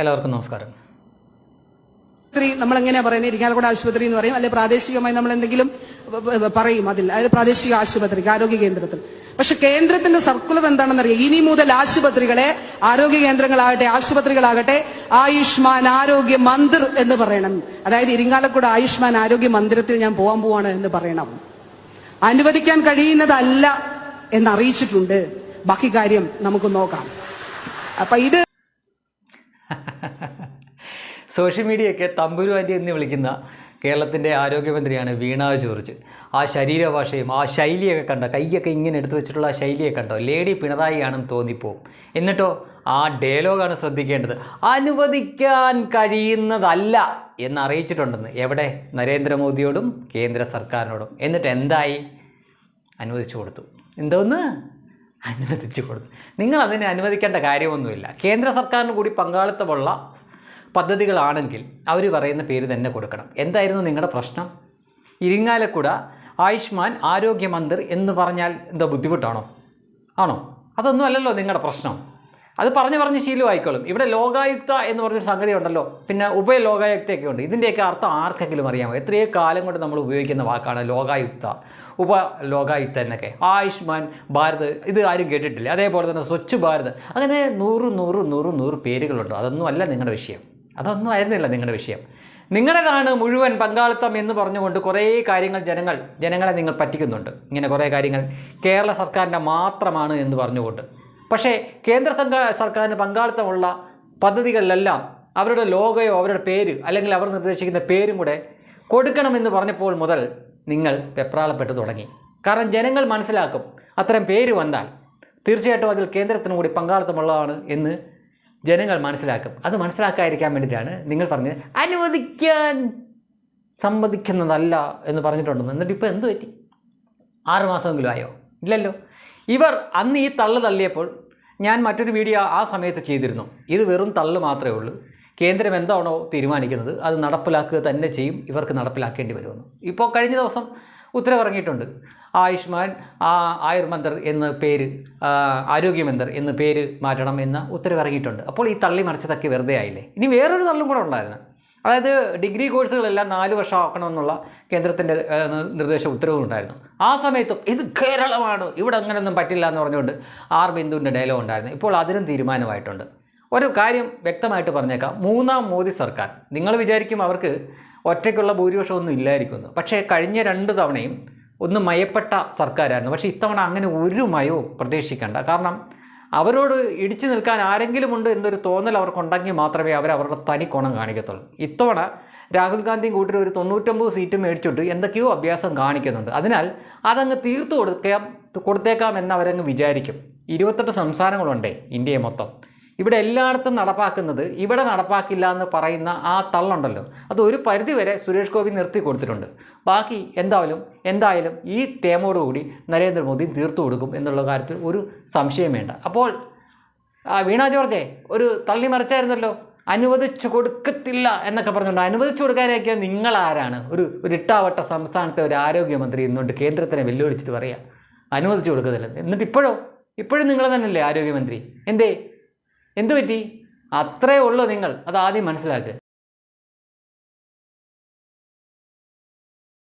എല്ലാവർക്കും നമസ്കാരം. ആശുപത്രി നമ്മൾ എങ്ങനെയാ പറയുന്നത് ഇരിങ്ങാലക്കുട ആശുപത്രി എന്ന് പറയും. അല്ലെങ്കിൽ പ്രാദേശികമായി നമ്മൾ എന്തെങ്കിലും പറയും അതിൽ. അതായത് പ്രാദേശിക ആശുപത്രി ആരോഗ്യ കേന്ദ്രത്തിൽ. പക്ഷെ കേന്ദ്രത്തിന്റെ സർക്കുലർ എന്താണെന്നറിയാം? ഇനി മുതൽ ആശുപത്രികളെ ആരോഗ്യ കേന്ദ്രങ്ങളാകട്ടെ ആശുപത്രികളാകട്ടെ ആയുഷ്മാൻ ആരോഗ്യ മന്ദിർ എന്ന് പറയണം. അതായത് ഇരിങ്ങാലക്കുട ആയുഷ്മാൻ ആരോഗ്യ മന്ദിരത്തിൽ ഞാൻ പോകാൻ പോവാണ് എന്ന് പറയണം. അനുവദിക്കാൻ കഴിയുന്നതല്ല എന്ന് അറിയിച്ചിട്ടുണ്ട്. ബാക്കി കാര്യം നമുക്ക് നോക്കാം. അപ്പൊ ഇത് സോഷ്യൽ മീഡിയയൊക്കെ തമ്പുരു ആന്റി എന്ന് വിളിക്കുന്ന കേരളത്തിന്റെ ആരോഗ്യമന്ത്രിയാണ് വീണ ജോർജ്. ആ ശരീരഭാഷയും ആ ശൈലിയൊക്കെ കണ്ടോ? കൈയൊക്കെ ഇങ്ങനെ എടുത്തു വെച്ചിട്ടുള്ള ആ ശൈലിയൊക്കെ കണ്ടോ? ലേഡി പിണറായി ആണെന്ന് തോന്നിപ്പോവും. എന്നിട്ടോ ആ ഡയലോഗാണ് ശ്രദ്ധിക്കേണ്ടത്. അനുവദിക്കാൻ കഴിയുന്നതല്ല എന്നറിയിച്ചിട്ടുണ്ടെന്ന് എവിടെ? നരേന്ദ്രമോദിയോടും കേന്ദ്ര സർക്കാരിനോടും. എന്നിട്ട് എന്തായി? അനുവദിച്ചു കൊടുത്തു. എന്തോന്ന്? അനുവദിച്ചു കൊടുത്തു. നിങ്ങൾ അതിനെ അനുവദിക്കേണ്ട കാര്യമൊന്നുമില്ല. കേന്ദ്ര സർക്കാരിന് കൂടി പങ്കാളിത്തമുള്ള പദ്ധതികളാണെങ്കിൽ അവർ പറയുന്ന പേര് തന്നെ കൊടുക്കണം. എന്തായിരുന്നു നിങ്ങളുടെ പ്രശ്നം? ഇരിങ്ങാലക്കുട ആയുഷ്മാൻ ആരോഗ്യ എന്ന് പറഞ്ഞാൽ എന്താ ബുദ്ധിമുട്ടാണോ? ആണോ? അതൊന്നും അല്ലല്ലോ നിങ്ങളുടെ പ്രശ്നം. അത് പറഞ്ഞ് പറഞ്ഞ് ശീലമായിക്കോളും. ഇവിടെ ലോകായുക്ത എന്ന് പറഞ്ഞൊരു സംഗതി ഉണ്ടല്ലോ. പിന്നെ ഉഭയ ലോകായുക്തയൊക്കെ ഉണ്ട്. ഇതിന്റെയൊക്കെ അർത്ഥം ആർക്കെങ്കിലും അറിയാമോ? എത്രയോ കാലം കൊണ്ട് നമ്മൾ ഉപയോഗിക്കുന്ന വാക്കാണ് ലോകായുക്ത ഉപ ലോകായുക്ത എന്നൊക്കെ. ആയുഷ്മാൻ ഭാരത് ഇത് ആരും കേട്ടിട്ടില്ല. അതേപോലെ തന്നെ സ്വച്ഛ് ഭാരത്. അങ്ങനെ നൂറ് നൂറ് നൂറ് നൂറ് പേരുകളുണ്ട്. അതൊന്നും അല്ല നിങ്ങളുടെ വിഷയം. അതൊന്നും ആയിരുന്നില്ല നിങ്ങളുടെ വിഷയം. നിങ്ങളുടേതാണ് മുഴുവൻ പങ്കാളിത്തം എന്ന് പറഞ്ഞുകൊണ്ട് കുറേ കാര്യങ്ങൾ ജനങ്ങൾ ജനങ്ങളെ നിങ്ങൾ പറ്റിക്കുന്നുണ്ട്. ഇങ്ങനെ കുറേ കാര്യങ്ങൾ കേരള സർക്കാരിന്റെ മാത്രമാണ് എന്ന് പറഞ്ഞുകൊണ്ട്. പക്ഷേ കേന്ദ്ര സർക്കാരിന് പങ്കാളിത്തമുള്ള പദ്ധതികളിലെല്ലാം അവരുടെ ലോഗയോ അവരുടെ പേര് അല്ലെങ്കിൽ അവർ നിർദ്ദേശിക്കുന്ന പേരും കൂടെ കൊടുക്കണമെന്ന് പറഞ്ഞപ്പോൾ മുതൽ നിങ്ങൾ വെപ്രാളപ്പെട്ടു തുടങ്ങി. കാരണം ജനങ്ങൾ മനസ്സിലാക്കും അത്തരം പേര് വന്നാൽ തീർച്ചയായിട്ടും അതിൽ കേന്ദ്രത്തിനും കൂടി പങ്കാളിത്തമുള്ളതാണ് എന്ന് ജനങ്ങൾ മനസ്സിലാക്കും. അത് മനസ്സിലാക്കാതിരിക്കാൻ വേണ്ടിയിട്ടാണ് നിങ്ങൾ പറഞ്ഞത്. അനുവദിക്കാൻ സമ്മതിക്കുന്നതല്ല എന്ന് പറഞ്ഞിട്ടുണ്ടെന്ന്. എന്നിട്ട് ഇപ്പോൾ എന്ത് പറ്റി? ആറ് മാസമെങ്കിലും ആയോ? ഇല്ലല്ലോ. ഇവർ അന്ന് ഈ തള്ളു തള്ളിയപ്പോൾ ഞാൻ മറ്റൊരു വീഡിയോ ആ സമയത്ത് ചെയ്തിരുന്നു. ഇത് വെറും തള്ളു മാത്രമേ ഉള്ളൂ. കേന്ദ്രം എന്താണോ തീരുമാനിക്കുന്നത് അത് നടപ്പിലാക്കുക തന്നെ ചെയ്യും. ഇവർക്ക് നടപ്പിലാക്കേണ്ടി വരുമെന്ന്. ഇപ്പോൾ കഴിഞ്ഞ ദിവസം ഉത്തരവിറങ്ങിയിട്ടുണ്ട്. ആയുഷ്മാൻ ആയുർമന്ദർ എന്ന പേര് ആരോഗ്യമന്ദർ എന്ന പേര് മാറ്റണം എന്ന ഉത്തരവിറങ്ങിയിട്ടുണ്ട്. അപ്പോൾ ഈ തള്ളി മറിച്ചതൊക്കെ വെറുതെ ആയില്ലേ? ഇനി വേറൊരു തള്ളും കൂടെ ഉണ്ടായിരുന്നു. അതായത് ഡിഗ്രി കോഴ്സുകളെല്ലാം നാല് വർഷം ആക്കണമെന്നുള്ള കേന്ദ്രത്തിന്റെ നിർദ്ദേശ ഉത്തരവുണ്ടായിരുന്നു ആ സമയത്തും ഇത് കേരളമാണ് ഇവിടെ അങ്ങനെയൊന്നും പറ്റില്ല എന്ന് പറഞ്ഞുകൊണ്ട് ആർ ബിന്ദുവിന്റെ ഡയലോഗ് ഉണ്ടായിരുന്നു. ഇപ്പോൾ അതിനും തീരുമാനമായിട്ടുണ്ട്. ഒരു കാര്യം വ്യക്തമായിട്ട് പറഞ്ഞേക്കാം. മൂന്നാം മോദി സർക്കാർ നിങ്ങൾ വിചാരിക്കും അവർക്ക് ഒറ്റയ്ക്കുള്ള ഭൂരിപക്ഷമൊന്നും ഇല്ലായിരിക്കുമെന്ന്. പക്ഷേ കഴിഞ്ഞ രണ്ട് തവണയും ഒന്ന് മയപ്പെട്ട സർക്കാരായിരുന്നു. പക്ഷേ ഇത്തവണ അങ്ങനെ ഒരു മയവും പ്രതീക്ഷിക്കേണ്ട. കാരണം അവരോട് ഇടിച്ചു നിൽക്കാൻ ആരെങ്കിലും ഉണ്ട് എന്നൊരു തോന്നൽ അവർക്കുണ്ടെങ്കിൽ മാത്രമേ അവർ അവരുടെ തനി കോണം കാണിക്കത്തുള്ളൂ. ഇത്തവണ രാഹുൽ ഗാന്ധിയും കൂട്ടി ഒരു തൊണ്ണൂറ്റൊമ്പത് സീറ്റ് മേടിച്ചിട്ട് എന്തൊക്കെയോ അഭ്യാസം കാണിക്കുന്നുണ്ട്. അതിനാൽ അതങ്ങ് തീർത്തു കൊടുക്കാം കൊടുത്തേക്കാം എന്ന് അവരങ്ങ് വിചാരിക്കും. ഇരുപത്തെട്ട് സംസ്ഥാനങ്ങളുണ്ടേ ഇന്ത്യയെ മൊത്തം. ഇവിടെ എല്ലായിടത്തും നടപ്പാക്കുന്നത് ഇവിടെ നടപ്പാക്കില്ല എന്ന് പറയുന്ന ആ തള്ളുണ്ടല്ലോ. അത് ഒരു പരിധിവരെ സുരേഷ് ഗോപി നിർത്തി കൊടുത്തിട്ടുണ്ട്. ബാക്കി എന്തായാലും എന്തായാലും ഈ ടേമോടുകൂടി നരേന്ദ്രമോദി തീർത്തു കൊടുക്കും എന്നുള്ള കാര്യത്തിൽ ഒരു സംശയം വേണ്ട അപ്പോൾ വീണ ജോർജെ ഒരു തള്ളി മറിച്ചായിരുന്നല്ലോ? അനുവദിച്ചു കൊടുക്കത്തില്ല എന്നൊക്കെ പറഞ്ഞുകൊണ്ട് അനുവദിച്ചു കൊടുക്കാനൊക്കെ നിങ്ങൾ ആരാണ്? ഒരു ഒരു ഇട്ടാവട്ട സംസ്ഥാനത്തെ ഒരു ആരോഗ്യമന്ത്രി എന്നുകൊണ്ട് കേന്ദ്രത്തിനെ വെല്ലുവിളിച്ചിട്ട് പറയുക അനുവദിച്ചു കൊടുക്കത്തില്ല. എന്നിട്ട് ഇപ്പോഴോ? ഇപ്പോഴും നിങ്ങൾ തന്നെയല്ലേ ആരോഗ്യമന്ത്രി? എന്തേ? എന്ത് പറ്റി അത്രേ ഉള്ളൂ നിങ്ങൾ. അത് ആദ്യം മനസ്സിലാക്കുക